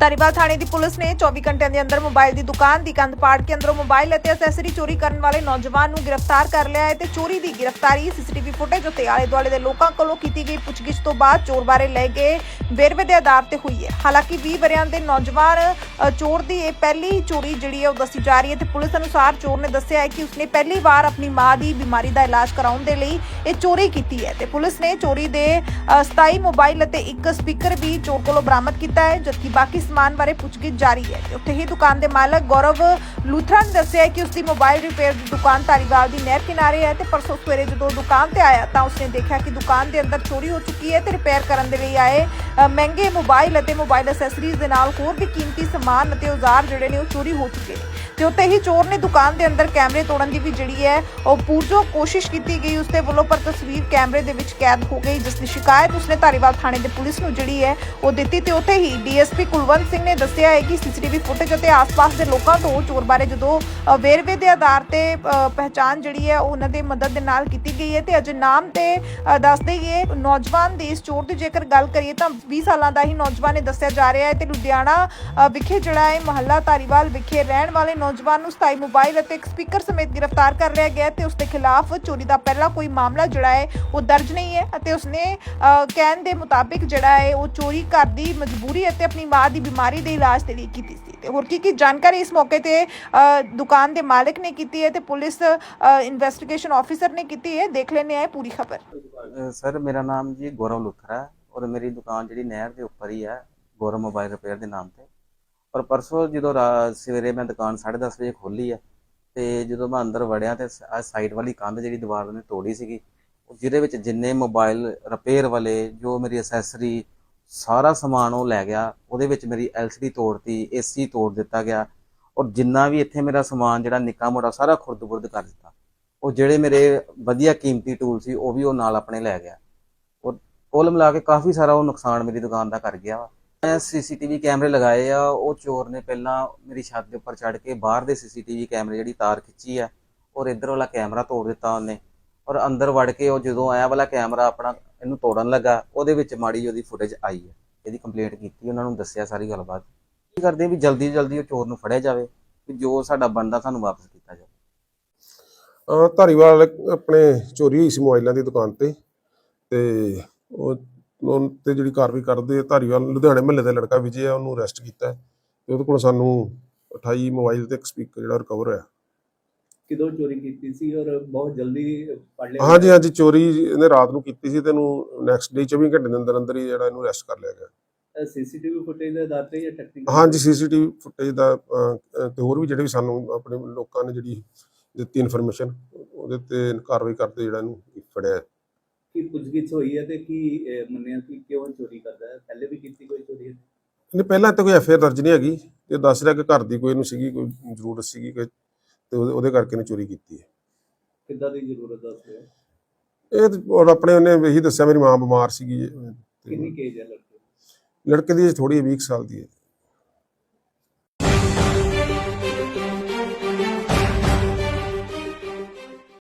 ਧਾਰੀਵਾਲ ਥਾਣੇ ਦੀ ਪੁਲਿਸ ਨੇ 24 ਘੰਟਿਆਂ ਦੇ ਅੰਦਰ ਮੋਬਾਈਲ ਦੀ ਦੁਕਾਨ ਦੀ ਕੰਧ ਪਾੜ ਕੇ ਅੰਦਰੋਂ ਮੋਬਾਈਲ ਅਤੇ ਅਸੈਸਰੀ ਚੋਰੀ ਕਰਨ ਵਾਲੇ ਨੌਜਵਾਨ ਨੂੰ ਗ੍ਰਿਫਤਾਰ ਕਰ ਲਿਆ ਹੈ ਤੇ ਚੋਰੀ ਦੀ ਗ੍ਰਿਫਤਾਰੀ ਸੀਸੀਟੀਵੀ ਫੁਟੇਜ ਉੱਤੇ ਆਲੇ ਦੁਆਲੇ ਦੇ ਲੋਕਾਂ ਕੋਲੋਂ ਕੀਤੀ ਗਈ ਪੁੱਛਗਿੱਛ ਤੋਂ ਬਾਅਦ ਚੋਰ ਬਾਰੇ ਲਏ ਗਏ ਵੇਰਵੇ ਦੇ ਆਧਾਰ ਤੇ ਹੋਈ ਹੈ। ਹਾਲਾਂਕਿ 20 ਵਰਿਆਂ ਦੇ ਨੌਜਵਾਨ ਅ, ਚੋਰ ਦੀ ਇਹ ਪਹਿਲੀ ਚੋਰੀ ਜਿਹੜੀ ਹੈ ਉਹ ਦੱਸੀ ਜਾ ਰਹੀ ਹੈ ਤੇ ਪੁਲਿਸ ਅਨੁਸਾਰ ਚੋਰ ਨੇ ਦੱਸਿਆ ਹੈ ਕਿ ਉਸਨੇ ਪਹਿਲੀ ਵਾਰ ਆਪਣੀ ਮਾਂ ਦੀ ਬਿਮਾਰੀ ਦਾ ਇਲਾਜ ਕਰਾਉਣ ਦੇ ਲਈ ਇਹ ਚੋਰੀ ਕੀਤੀ ਹੈ ਤੇ ਪੁਲਿਸ ਨੇ ਚੋਰੀ ਦੇ ਅ, 27 ਮੋਬਾਈਲ ਅਤੇ ਇੱਕ ਸਪੀਕਰ ਵੀ ਚੋਰ ਕੋਲੋਂ ਬਰਾਮਦ ਕੀਤਾ ਹੈ ਜਦਕਿ ਬਾਕੀ ਸਮਾਨ ਬਾਰੇ ਪੁੱਛਗਿੱਛ ਜਾਰੀ ਹੈ। ਤੇ ਉੱਥੇ ਹੀ ਦੁਕਾਨ ਦੇ ਮਾਲਕ ਗੌਰਵ ਲੂਥਰਾ ਨੇ ਦੱਸਿਆ ਹੈ ਕਿ ਉਸਦੀ ਮੋਬਾਈਲ ਰਿਪੇਅਰ ਦੀ ਦੁਕਾਨ ਧਾਰੀਵਾਲ ਦੀ ਨਹਿਰ ਕਿਨਾਰੇ ਹੈ ਤੇ ਪਰਸੋਂ ਸਵੇਰੇ ਜਦੋਂ ਦੁਕਾਨ ਤੇ ਆਇਆ ਤਾਂ ਉਸਨੇ ਦੇਖਿਆ ਕਿ ਦੁਕਾਨ ਦੇ ਅੰਦਰ ਚੋਰੀ ਹੋ ਚੁੱਕੀ ਹੈ ਤੇ ਰਿਪੇਅਰ ਕਰਨ ਦੇ ਲਈ ਆਏ ਮਹਿੰਗੇ ਮੋਬਾਈਲ ਅਤੇ ਮੋਬਾਈਲ ਅਸੈਸਰੀਜ਼ ਦੇ ਨਾਲ ਹੋਰ ਵੀ ਕੀਮਤੀ ਸਮਾਨ ਅਤੇ ਔਜ਼ਾਰ ਜਿਹੜੇ ਨੇ ਉਹ ਚੋਰੀ ਹੋ ਚੁੱਕੇ ਨੇ। ਤੇ ਉੱਤੇ ਹੀ ਚੋਰ ਨੇ ਦੁਕਾਨ ਦੇ ਅੰਦਰ ਕੈਮਰੇ ਤੋੜਨ ਦੀ ਵੀ ਜਿਹੜੀ ਹੈ ਉਹ ਪੂਰਜੋ ਕੋਸ਼ਿਸ਼ ਕੀਤੀ ਗਈ। ਉਸਦੇ ਵੱਲੋਂ ਪਰ ਤਸਵੀਰ ਕੈਮਰੇ ਦੇ ਵਿੱਚ ਕੈਦ ਹੋ ਗਈ ਜਿਸ ਦੀ ਸ਼ਿਕਾਇਤ ਉਸਨੇ ਧਾਰੀਵਾਲ ਥਾਣੇ ਦੇ ਪੁਲਿਸ ਨੂੰ ਜਿਹੜੀ ਹੈ ਉਹ ਦਿੱਤੀ ਤੇ ਉੱਥੇ ਹੀ ਡੀਐਸਪੀ ਕੁਲਵੰਤ ਸਿੰਘ ਨੇ ਦੱਸਿਆ ਹੈ ਕਿ ਸੀਸੀਟੀਵੀ ਫੁਟੇਜ ਅਤੇ ਆਸ-ਪਾਸ ਦੇ ਲੋਕਾਂ ਤੋਂ ਚੋਰ ਬਾਰੇ ਜਦੋਂ ਵੇਰਵੇ ਦੇ ਆਧਾਰ ਤੇ ਅ, ਪਹਿਚਾਣ ਜਿਹੜੀ ਹੈ ਉਹ ਉਹਨਾਂ ਦੀ ਮਦਦ ਦੇ ਨਾਲ ਕੀਤੀ ਗਈ ਹੈ ਤੇ ਅਜੇ ਨਾਮ ਤੇ ਦੱਸ ਦੇਈਏ ਨੌਜਵਾਨ ਦੀ ਇਸ ਚੋਰ ਦੀ ਜੇਕਰ ਗੱਲ ਕਰੀਏ ਤਾਂ 20 ਸਾਲਾਂ ਦਾ ਹੀ ਨੌਜਵਾਨ ਨੇ ਦੱਸਿਆ ਜਾ ਰਿਹਾ ਹੈ ਤੇ ਲੁਧਿਆਣਾ ਵਿਖੇ ਜਿਹੜਾ ਹੈ ਮਹੱਲਾ ਧਾਰੀਵਾਲ ਵਿਖੇ ਰਹਿਣ ਵਾਲੇ ਨੌਜਵਾਨ ਨੂੰ 27 ਮੋਬਾਈਲ ਅਤੇ ਇੱਕ ਸਪੀਕਰ ਸਮੇਤ ਗ੍ਰਿਫਤਾਰ ਕਰ ਲਿਆ ਗਿਆ ਤੇ ਉਸ ਦੇ ਖਿਲਾਫ ਚੋਰੀ ਦਾ ਪਹਿਲਾ ਕੋਈ ਮਾਮਲਾ ਜਿਹੜਾ ਹੈ ਉਹ ਦਰਜ ਨਹੀਂ ਹੈ ਅਤੇ ਉਸਨੇ ਕਹਿਣ ਦੇ ਮੁਤਾਬਿਕ ਜਿਹੜਾ ਹੈ ਉਹ ਚੋਰੀ ਘਰ ਦੀ ਮਜਬੂਰੀ ਅਤੇ ਆਪਣੀ ਮਾਂ ਦੀ ਬਿਮਾਰੀ ਦੇ ਇਲਾਜ ਦੇ ਲਈ ਕੀਤੀ ਸੀ। ਤੇ ਹੋਰ ਕੀ ਕੀ ਜਾਣਕਾਰੀ ਇਸ ਮੌਕੇ ਤੇ ਦੁਕਾਨ ਦੇ ਮਾਲਕ ਨੇ ਕੀਤੀ ਹੈ ਤੇ ਪੁਲਿਸ ਇਨਵੈਸਟੀਗੇਸ਼ਨ ਆਫੀਸਰ ਨੇ ਕੀਤੀ ਹੈ। ਦੇਖ ਲੈਣੇ ਆ ਪੂਰੀ ਖਬਰ। ਸਰ, ਮੇਰਾ ਨਾਮ ਜੀ ਗੌਰਵ ਲੁਥਰਾ ਹੈ ਔਰ ਮੇਰੀ ਦੁਕਾਨ ਜਿਹੜੀ ਨਹਿਰ ਦੇ ਉੱਪਰ ਹੀ ਹੈ, ਗੌਰਵ ਮੋਬਾਈਲ ਰਿਪੇਅਰ ਦੇ ਨਾਮ ਤੇ। ਔਰ ਪਰਸੋਂ ਜਦੋਂ ਰਾ- ਸਵੇਰੇ ਮੈਂ ਦੁਕਾਨ 10:30 ਵਜੇ ਖੋਲੀ ਆ, ਤੇ ਜਦੋਂ ਮੈਂ ਅੰਦਰ ਵੜਿਆ ਤੇ ਸਾਈਡ ਵਾਲੀ ਕੰਧ ਜਿਹੜੀ ਦੀਵਾਰ ਨੇ ਤੋੜੀ ਸੀਗੀ ਜਿਹਦੇ ਵਿੱਚ ਜਿੰਨੇ ਮੋਬਾਈਲ ਰਿਪੇਅਰ ਵਾਲੇ, ਜੋ ਮੇਰੀ ਅਸੈਸਰੀ, ਸਾਰਾ ਸਮਾਨ ਉਹ ਲੈ ਗਿਆ, ਉਹਦੇ ਵਿੱਚ ਮੇਰੀ ਐਲਸੀਡੀ ਤੋੜਤੀ ਏਸੀ ਤੋੜ ਦਿੱਤਾ ਗਿਆ, ਔਰ ਜਿੰਨਾ ਵੀ ਇੱਥੇ ਮੇਰਾ ਸਮਾਨ ਜਿਹੜਾ ਨਿੱਕਾ ਮੋਟਾ ਸਾਰਾ ਖੁਰਦ-ਬੁਰਦ ਕਰ ਦਿੱਤਾ, ਉਹ ਜਿਹੜੇ ਮੇਰੇ ਵਧੀਆ ਕੀਮਤੀ ਟੂਲ ਸੀ, ਉਹ ਵੀ ਉਹ ਨਾਲ ਆਪਣੇ ਲੈ ਗਿਆ, ਔਰ ਕੁੱਲ ਮਿਲਾ ਕੇ ਕਾਫੀ ਸਾਰਾ ਉਹ ਨੁਕਸਾਨ ਮੇਰੀ ਦੁਕਾਨ ਦਾ ਕਰ ਗਿਆ ਵਾ। ਮੈਂ ਸੀਸੀਟੀਵੀ ਕੈਮਰੇ ਲਗਾਏ ਆ, ਉਹ ਚੋਰ ਨੇ ਪਹਿਲਾਂ ਮੇਰੀ ਛੱਤ ਦੇ ਉੱਪਰ ਚੜ੍ਹ ਕੇ ਬਾਹਰ ਦੇ ਸੀਸੀਟੀਵੀ ਕੈਮਰੇ ਜਿਹੜੀ ਤਾਰ ਖਿੱਚੀ ਆ, ਔਰ ਇੱਧਰ ਵਾਲਾ ਕੈਮਰਾ ਤੋੜ ਦਿੱਤਾ ਉਹਨੇ, ਔਰ ਅੰਦਰ ਵੜ ਕੇ ਉਹ ਜਦੋਂ ਆਇਆ ਵਾਲਾ ਕੈਮਰਾ ਆਪਣਾ ਇਹਨੂੰ ਤੋੜਨ ਲੱਗਾ, ਉਹਦੇ ਵਿੱਚ ਮਾੜੀ ਉਹਦੀ ਫੁਟੇਜ ਆਈ ਹੈ ਇਹਦੀ ਕੰਪਲੇਂਟ ਕੀਤੀ, ਉਹਨਾਂ ਨੂੰ ਦੱਸਿਆ ਸਾਰੀ ਗੱਲਬਾਤ। ਕੀ ਕਰਦੇ ਵੀ ਜਲਦੀ ਜਲਦੀ ਉਹ ਚੋਰ ਨੂੰ ਫੜਿਆ ਜਾਵੇ ਕਿ ਜੋ ਸਾਡਾ ਬਣਦਾ ਸਾਨੂੰ ਵਾਪਸ ਕੀਤਾ ਜਾਵੇ। ਧਾਰੀਵਾਲ ਆਪਣੇ ਚੋਰੀ ਹੋਈ ਸੀ ਮੋਬਾਈਲਾਂ ਦੀ ਦੁਕਾਨ ਤੇ ਤੇ ਉਹ ਉਹ ਤੇ ਜਿਹੜੀ ਕਾਰਵਾਈ ਕਰਦੇ ਧਾਰੀਵਾਲ ਲੁਧਿਆਣੇ ਮਹੱਲੇ ਦਾ ਲੜਕਾ ਵਿਜੇ ਆ ਉਹਨੂੰ ਅਰੈਸਟ ਕੀਤਾ ਤੇ ਉਹਦੇ ਕੋਲ ਸਾਨੂੰ 28 ਮੋਬਾਈਲ ਤੇ ਇੱਕ ਸਪੀਕਰ ਜਿਹੜਾ ਰਿਕਵਰ ਹੋਇਆ। ਕਿਦੋਂ ਚੋਰੀ ਕੀਤੀ ਸੀ ਔਰ ਬਹੁਤ ਜਲਦੀ ਫੜ ਲਿਆ ਹਾਂਜੀ ਹਾਂਜੀ ਚੋਰੀ ਇਹਨੇ ਰਾਤ ਨੂੰ ਕੀਤੀ ਸੀ ਤੇ ਇਹਨੂੰ ਨੈਕਸਟ ਡੇ 24 ਘੰਟੇ ਦੇ ਅੰਦਰ ਅੰਦਰ ਹੀ ਜਿਹੜਾ ਇਹਨੂੰ ਅਰੈਸਟ ਕਰ ਲਿਆ ਗਿਆ। ਸੀਸੀਟੀਵੀ ਫੁਟੇਜ ਦੇ ਆਧਾਰ ਤੇ ਜਾਂ ਟੈਕਨੀਕਲ ਹਾਂਜੀ ਸੀਸੀਟੀਵੀ ਫੁਟੇਜ ਦਾ ਤੇ ਹੋਰ ਵੀ ਜਿਹੜੇ ਵੀ ਸਾਨੂੰ ਆਪਣੇ ਲੋਕਾਂ ਨੇ ਜਿਹੜੀ ਦਿੱਤੀ ਇਨਫੋਰਮੇਸ਼ਨ ਉਹਦੇ ਤੇ ਕਾਰਵਾਈ ਕਰਦੇ ਜਿਹੜਾ ਇਹਨੂੰ ਫੜਿਆ। ਕੀ ਪੁੱਛਗਿੱਛ ਹੋਈ ਹੈ ਤੇ ਕੀ ਮੰਨਿਆ ਕਿ ਕਿਉਂ ਚੋਰੀ ਕਰਦਾ ਹੈ? ਪਹਿਲੇ ਵੀ ਕੀਤੀ ਕੋਈ ਚੋਰੀ ਨਹੀਂ ਪਹਿਲਾਂ ਤਾਂ ਕੋਈ ਐਫਆਰ ਦਰਜ ਨਹੀਂ ਹੈਗੀ। ਤੇ ਦੱਸ ਰਿਹਾ ਕਿ ਘਰ ਦੀ ਕੋਈ ਨੂੰ ਸੀਗੀ ਕੋਈ ਜ਼ਰੂਰਤ ਸੀਗੀ ਕਿ ਤੇ ਉਹਦੇ ਕਰਕੇ ਨੇ ਚੋਰੀ ਕੀਤੀ ਹੈ। ਕਿੱਦਾਂ ਦੀ ਜ਼ਰੂਰਤ ਦੱਸ ਰਿਹਾ ਇਹ ਔਰ ਆਪਣੇ ਉਹਨੇ ਇਹੀ ਦੱਸਿਆ ਮੇਰੀ ਮਾਂ ਬਿਮਾਰ ਸੀਗੀ ਕਿੰਨੀ ਕੇਜ ਹੈ ਲੜਕੇ ਦੀ? ਥੋੜੀ 20 ਸਾਲ ਦੀ ਹੈ।